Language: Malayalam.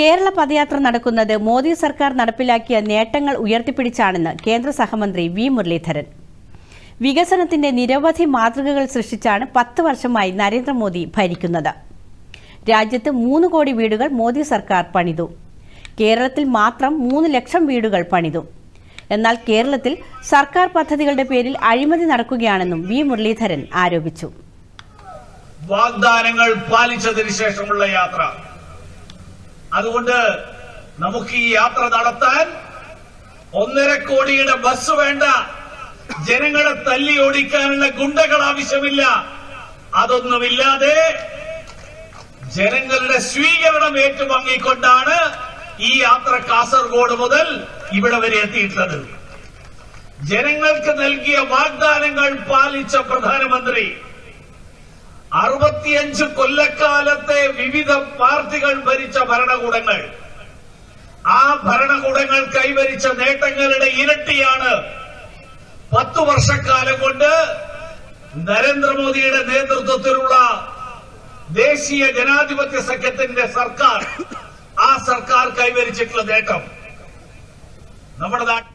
കേരള പദയാത്ര നടക്കുന്നത് മോദി സർക്കാർ നടപ്പിലാക്കിയ നേട്ടങ്ങൾ ഉയർത്തിപ്പിടിച്ചാണെന്ന് കേന്ദ്ര സഹമന്ത്രി വി മുരളീധരൻ. വികസനത്തിന്റെ നിരവധി മാതൃകകൾ സൃഷ്ടിച്ചാണ് പത്ത് വർഷമായി നരേന്ദ്രമോദി ഭരിക്കുന്നത്. രാജ്യത്ത് മൂന്ന് കോടി വീടുകൾ മോദി സർക്കാർ പണിതു. കേരളത്തിൽ മാത്രം മൂന്ന് ലക്ഷം വീടുകൾ പണിതു. എന്നാൽ കേരളത്തിൽ സർക്കാർ പദ്ധതികളുടെ പേരിൽ അഴിമതി നടക്കുകയാണെന്നും വി മുരളീധരൻ ആരോപിച്ചു. വാഗ്ദാനങ്ങൾ പാലിച്ചതിന് ശേഷമുള്ള യാത്ര. അതുകൊണ്ട് നമുക്ക് ഈ യാത്ര നടത്താൻ ഒന്നര കോടിയുടെ ബസ് വേണ്ട. ജനങ്ങളെ തല്ലി ഓടിക്കാനുള്ള ഗുണ്ടകൾ ആവശ്യമില്ല. അതൊന്നുമില്ലാതെ ജനങ്ങളുടെ സ്വീകരണം ഏറ്റുവാങ്ങിക്കൊണ്ടാണ് ഈ യാത്ര കാസർഗോഡ് മുതൽ ഇവിടെ വരെ എത്തിയിട്ടുള്ളത്. ജനങ്ങൾക്ക് നൽകിയ വാഗ്ദാനങ്ങൾ പാലിച്ച പ്രധാനമന്ത്രി അറുപത്തിയഞ്ച് കൊല്ലക്കാലത്തെ വിവിധ ഭരണകൂടങ്ങൾ. ആ ഭരണകൂടങ്ങൾ കൈവരിച്ച നേട്ടങ്ങളുടെ ഇരട്ടിയാണ് പത്തു വർഷക്കാലം കൊണ്ട് നരേന്ദ്രമോദിയുടെ നേതൃത്വത്തിലുള്ള ദേശീയ ജനാധിപത്യ സഖ്യത്തിന്റെ സർക്കാർ ആ സർക്കാർ കൈവരിച്ചിട്ടുള്ള നേട്ടം. നമ്മുടെ നാട്ടിൽ